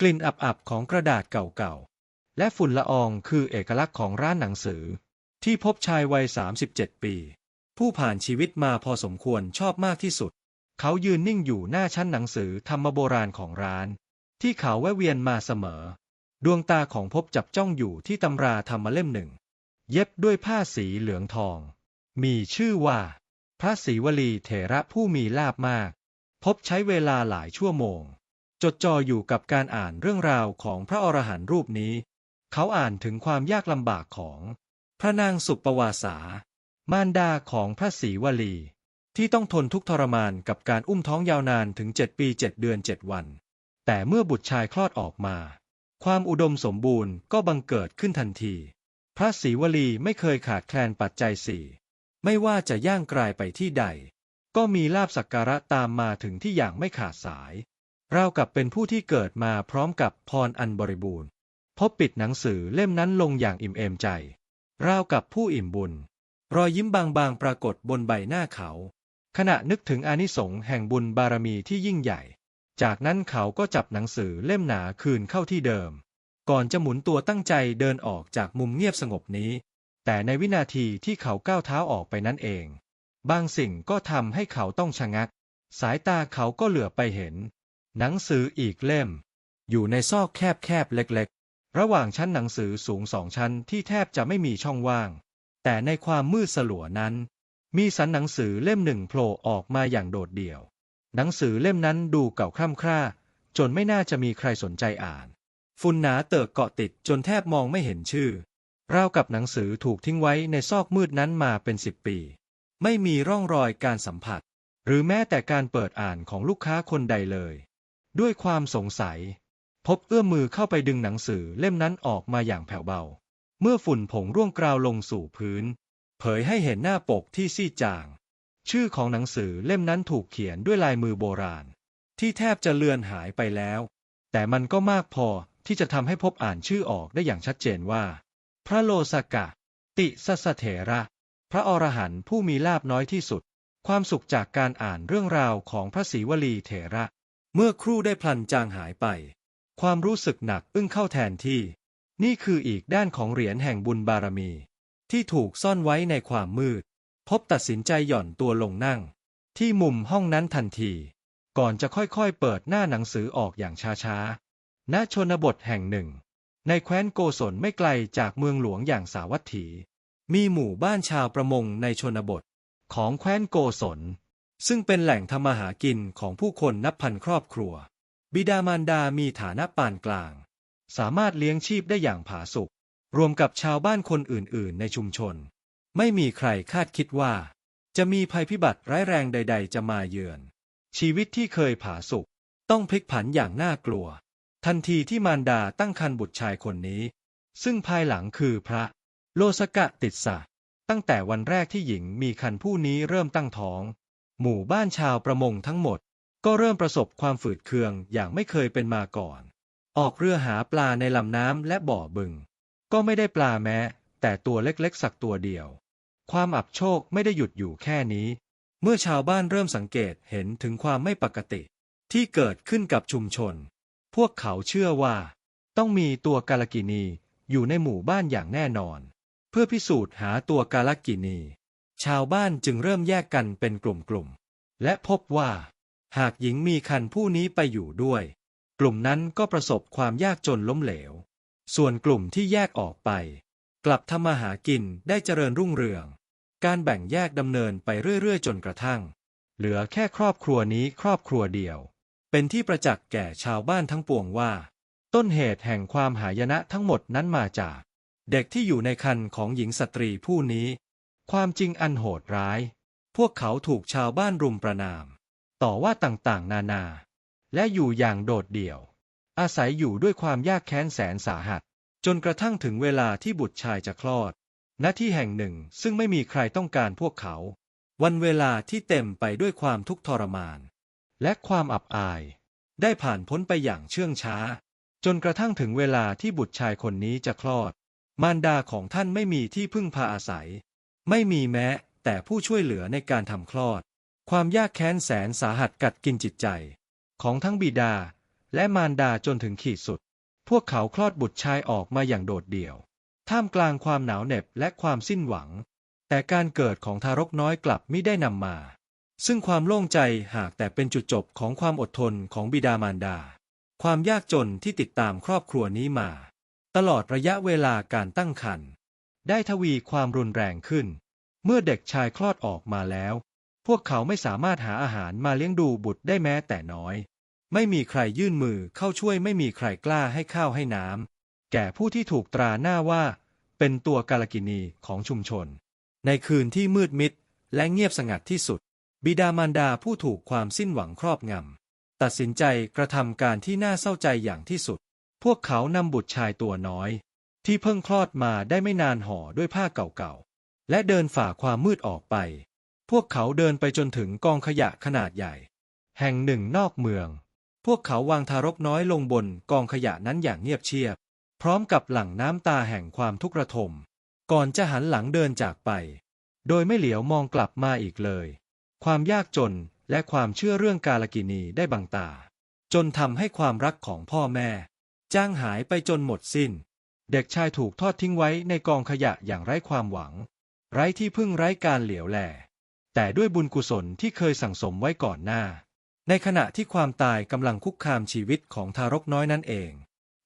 กลิ่นอับๆของกระดาษเก่าๆ และฝุ่นละอองคือเอกลักษณ์ของร้านหนังสือ ที่พบชายวัย 37 ปี ผู้ผ่านชีวิตมาพอสมควรชอบมากที่สุด เขายืนนิ่งอยู่หน้าชั้นหนังสือธรรมโบราณของร้าน ที่เขาแวะเวียนมาเสมอ ดวงตาของพบจับจ้องอยู่ที่ตำราธรรมเล่มหนึ่ง เย็บด้วยผ้าสีเหลืองทอง มีชื่อว่า พระศรีวลีเถระผู้มีลาบมาก พบใช้เวลาหลายชั่วโมง จดจ่ออยู่กับการอ่านเรื่องราวของพระอรหันต์รูปนี้ เขาอ่านถึงความยากลำบากของพระนางสุปวาสามารดาของพระศรีวลี ที่ต้องทนทุกข์ทรมานกับการอุ้มท้องยาวนานถึงเจ็ดปีเจ็ดเดือนเจ็ดวัน แต่เมื่อบุตรชายคลอดออกมา ความอุดมสมบูรณ์ก็บังเกิดขึ้นทันที พระศรีวลีไม่เคยขาดแคลนปัจจัยสี่ไม่ว่าจะย่างกลายไปที่ใด ก็มีลาบสักการะตามมาถึงที่อย่างไม่ขาดสาย รากับเป็นผู้ที่เกิดมาพร้อมกับพรอันบริบูรณ์ พบปิดหนังสือเล่มนั้นลงอย่างอิ่มเอมใจราวกับผู้อิ่มบุญ รอยยิ้มบางๆปรากฏบนใบหน้าเขา ขณะนึกถึงอานิสงส์แห่งบุญบารมีที่ยิ่งใหญ่ จากนั้นเขาก็จับหนังสือเล่มหนาคืนเข้าที่เดิม ก่อนจะหมุนตัวตั้งใจเดินออกจากมุมเงียบสงบนี้ แต่ในวินาทีที่เขาก้าวเท้าออกไปนั่นเอง บางสิ่งก็ทำให้เขาต้องชะงัก สายตาเขาก็เหลือไปเห็น หนังสืออีกเล่ม อยู่ในซอกแคบๆเล็กๆ ระหว่างชั้นหนังสือสูงสองชั้นที่แทบจะไม่มีช่องว่าง แต่ในความมืดสลัวนั้น มีสันหนังสือเล่มหนึ่งโผล่ออกมาอย่างโดดเดี่ยว หนังสือเล่มนั้นดูเก่าคร่ำคร่า จนไม่น่าจะมีใครสนใจอ่าน ฝุ่นหนาเติกเกาะติดจนแทบมองไม่เห็นชื่อราวกับหนังสือถูกทิ้งไว้ในซอกมืดนั้นมาเป็นสิบปี ไม่มีร่องรอยการสัมผัส หรือแม้แต่การเปิดอ่านของลูกค้าคนใดเลย ด้วยความสงสัย พบเอื้อมมือเข้าไปดึงหนังสือเล่มนั้นออกมาอย่างแผ่วเบา เมื่อฝุ่นผงร่วงกราวลงสู่พื้น เผยให้เห็นหน้าปกที่ซีดจาง ชื่อของหนังสือเล่มนั้นถูกเขียนด้วยลายมือโบราณ ที่แทบจะเลือนหายไปแล้ว แต่มันก็มากพอที่จะทำให้พบอ่านชื่อออกได้อย่างชัดเจนว่า พระโลสกะ ติสสเถระ พระอรหันต์ผู้มีลาบน้อยที่สุด ความสุขจากการอ่านเรื่องราวของพระศรีวลีเถระ เมื่อครู่ได้พลันจางหายไป ความรู้สึกหนักอึ้งเข้าแทนที่ นี่คืออีกด้านของเหรียญแห่งบุญบารมี ที่ถูกซ่อนไว้ในความมืด พบตัดสินใจหย่อนตัวลงนั่ง ที่มุมห้องนั้นทันที ก่อนจะค่อยๆเปิดหน้าหนังสือออกอย่างช้าๆณชนบทแห่งหนึ่ง ในแคว้นโกศลไม่ไกลจากเมืองหลวงอย่างสาวัตถี มีหมู่บ้านชาวประมงในชนบท ของแคว้นโกศล ซึ่งเป็นแหล่งทำมาหากินของผู้คนนับพันครอบครัว บิดามารดามีฐานะปานกลาง สามารถเลี้ยงชีพได้อย่างผาสุก รวมกับชาวบ้านคนอื่น ๆ ในชุมชน ไม่มีใครคาดคิดว่า จะมีภัยพิบัติร้ายแรงใด ๆ จะมาเยือน ชีวิตที่เคยผาสุกต้องพลิกผันอย่างน่ากลัว ทันทีที่มารดาตั้งครรภ์บุตรชายคนนี้ ซึ่งภายหลังคือพระ โลสกะติดสะตั้งแต่วันแรกที่หญิงมีคันผู้นี้เริ่มตั้งท้อง หมู่บ้านชาวประมงทั้งหมด ก็เริ่มประสบความฝืดเคืองอย่างไม่เคยเป็นมาก่อน ออกเรือหาปลาในลำน้ำและบ่อบึง ก็ไม่ได้ปลาแม้ แต่ตัวเล็กๆ สักตัวเดียว ความอับโชคไม่ได้หยุดอยู่แค่นี้ เมื่อชาวบ้านเริ่มสังเกตเห็นถึงความไม่ปกติ ที่เกิดขึ้นกับชุมชน พวกเขาเชื่อว่า ต้องมีตัวกาลกินีอยู่ในหมู่บ้านอย่างแน่นอน เพื่อพิสูจน์หาตัวกาลกินี ชาวบ้านจึงเริ่มแยกกันเป็นกลุ่มๆ และพบว่า หากหญิงมีคันผู้นี้ไปอยู่ด้วย กลุ่มนั้นก็ประสบความยากจนล้มเหลว ส่วนกลุ่มที่แยกออกไป กลับทำมาหากินได้เจริญรุ่งเรือง การแบ่งแยกดำเนินไปเรื่อยๆ จนกระทั่ง เหลือแค่ครอบครัวนี้ครอบครัวเดียว เป็นที่ประจักษ์แก่ชาวบ้านทั้งปวงว่า ต้นเหตุแห่งความหายนะทั้งหมดนั้นมาจาก เด็กที่อยู่ในคันของหญิงสตรีผู้นี้ ความจริงอันโหดร้าย พวกเขาถูกชาวบ้านรุมประนาม ต่อว่าต่างๆ นานา และอยู่อย่างโดดเดี่ยว อาศัยอยู่ด้วยความยากแค้นแสนสาหัส จนกระทั่งถึงเวลาที่บุตรชายจะคลอด ณ ที่แห่งหนึ่งซึ่งไม่มีใครต้องการพวกเขา วันเวลาที่เต็มไปด้วยความทุกข์ทรมาน และความอับอาย ได้ผ่านพ้นไปอย่างเชื่องช้า จนกระทั่งถึงเวลาที่บุตรชายคนนี้จะคลอด มารดาของท่านไม่มีที่พึ่งพาอาศัย ไม่มีแม้แต่ผู้ช่วยเหลือในการทำคลอด ความยากแค้นแสนสาหัสกัดกินจิตใจ ของทั้งบิดาและมารดาจนถึงขีดสุด พวกเขาคลอดบุตรชายออกมาอย่างโดดเดี่ยว ท่ามกลางความหนาวเหน็บและความสิ้นหวัง แต่การเกิดของทารกน้อยกลับไม่ได้นำมา ซึ่งความโล่งใจหากแต่เป็นจุดจบของความอดทนของบิดามารดา ความยากจนที่ติดตามครอบครัวนี้มา ตลอดระยะเวลาการตั้งครรภ์ ได้ทวีความรุนแรงขึ้น เมื่อเด็กชายคลอดออกมาแล้ว พวกเขาไม่สามารถหาอาหารมาเลี้ยงดูบุตรได้แม้แต่น้อย ไม่มีใครยื่นมือเข้าช่วยไม่มีใครกล้าให้ข้าวให้น้ำแก่ผู้ที่ถูกตราหน้าว่า เป็นตัวกาลกินีของชุมชน ในคืนที่มืดมิดและเงียบสงัดที่สุด บิดามารดาผู้ถูกความสิ้นหวังครอบงำตัดสินใจกระทำการที่น่าเศร้าใจอย่างที่สุด พวกเขานำบุตรชายตัวน้อย ที่เพิ่งคลอดมาได้ไม่นานห่อด้วยผ้าเก่าๆ และเดินฝ่าความมืดออกไป พวกเขาเดินไปจนถึงกองขยะขนาดใหญ่ แห่งหนึ่งนอกเมือง พวกเขาวางทารกน้อยลงบนกองขยะนั้นอย่างเงียบเชียบ พร้อมกับหลั่งน้ำตาแห่งความทุกข์ระทม ก่อนจะหันหลังเดินจากไป โดยไม่เหลียวมองกลับมาอีกเลย ความยากจนและความเชื่อเรื่องกาลกินีได้บังตา จนทำให้ความรักของพ่อแม่ จ้างหายไปจนหมดสิ้น เด็กชายถูกทอดทิ้งไว้ในกองขยะอย่างไร้ความหวัง ไร้ที่พึ่งไร้การเหลียวแล แต่ด้วยบุญกุศลที่เคยสั่งสมไว้ก่อนหน้า ในขณะที่ความตายกำลังคุกคามชีวิตของทารกน้อยนั่นเอง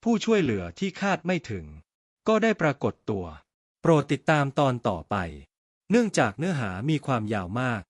ผู้ช่วยเหลือที่คาดไม่ถึง ก็ได้ปรากฏตัว โปรดติดตามตอนต่อไป เนื่องจากเนื้อหามีความยาวมาก